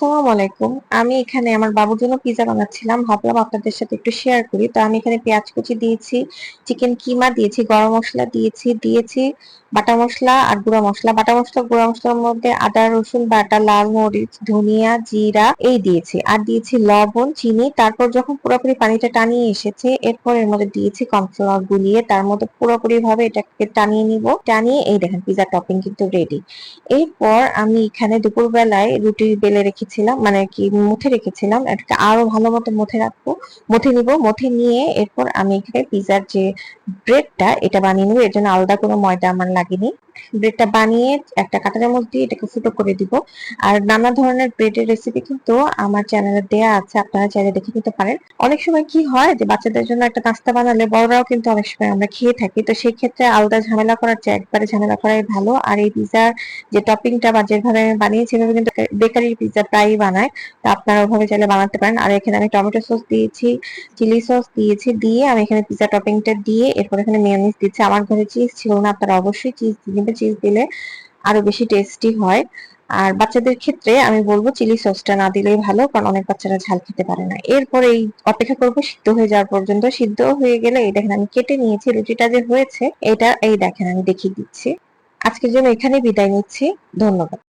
আলাইকুম আমি এখানে আমার বাবুর জন্য পিজা বানাচ্ছিলাম। ভাবলাম আপনাদের সাথে একটু শেয়ার করি। তো আমি এখানে পেঁয়াজ কুচি দিয়েছি চিকেন কিমা দিয়েছি, গরম মশলা দিয়েছি দিয়েছি বাটা মশলা আর গুঁড়া মশলা। বাটা মশলা, গুঁড়া মশলার মধ্যে আদা, রসুন, বাটা, লাল মরিচ, ধনিয়া, জিরা এই দিয়েছি। আর দিয়েছি লবণ, চিনি। তারপর যখন পুরোপুরি পানিটা টানিয়ে এসেছে, এরপর এর মধ্যে দিয়েছি কর্নফ্লাওয়ার গুলিয়ে, তার মধ্যে পুরোপুরি ভাবে এটাকে টানিয়ে নিব। টানিয়ে এই দেখেন পিজা টপিং কিন্তু রেডি এরপর আমি এখানে দুপুরবেলায় রুটি বেলে রেখেছিলাম মানে কি মুথে রেখেছিলাম, এটাকে আরও ভালো মতো মুথে রাখব, মুথে নিব, মুথে নিয়ে এরপর আমি এখানে পিজার যে ব্রেডটা, এটা বানিয়ে নেব, এর জন্য আলাদা কোনো ময়দা আমার লাগেনি। ব্রেডটা বানিয়ে একটা কাঁটা চামচ দিয়ে এটাকে ফুটো করে দিব। আর নানা ধরনের ব্রেডের রেসিপি কিন্তু আমার চ্যানেলে দেয়া আছে, আপনারা চাইলে দেখে নিতে পারেন। অনেক সময় কি হয় যে বাচ্চাদের জন্য একটা নাস্তা বানালে বড়রাও কিন্তু অনেক সময় আমরা খেয়ে থাকি, তো সেই ক্ষেত্রে আলাদা ঝামেলা করার চেয়ে একবারে ঝামেলা করাই ভালো। আর এই পিজার যে টপিংটা বা যেভাবে আমি বানিয়েছি কিন্তু বেকারির পিজা প্রায়ই বানায়। তো আপনারা ওভাবে চাইলে বানাতে পারেন। আর এখানে আমি টমেটো সস দিয়েছি, চিলি সস দিয়েছি, দিয়ে আমি এখানে পিজা টপিংটা দিয়ে এরপর এখানে মেয়োনিজ দিচ্ছি। আমার ঘরে চিজ ছিল না, আপনারা অবশ্যই চিজ দিবেন চিজ দিলে আরও বেশি টেস্টি হয়। আর বাচ্চাদের ক্ষেত্রে আমি বলব চিলি সসটা না দিলেই ভালো, কারণ অনেক বাচ্চারা ঝাল খেতে পারে না। এরপরে এই অপেক্ষা করব সিদ্ধ হয়ে যাওয়ার পর্যন্ত। সিদ্ধ হয়ে গেলে এই দেখেন আমি কেটে নিয়েছি। রুটিটা যে হয়েছে, এটা এই দেখেন আমি দেখিয়ে দিচ্ছি। আজকের জন্য এখানে বিদায় নিচ্ছি। ধন্যবাদ।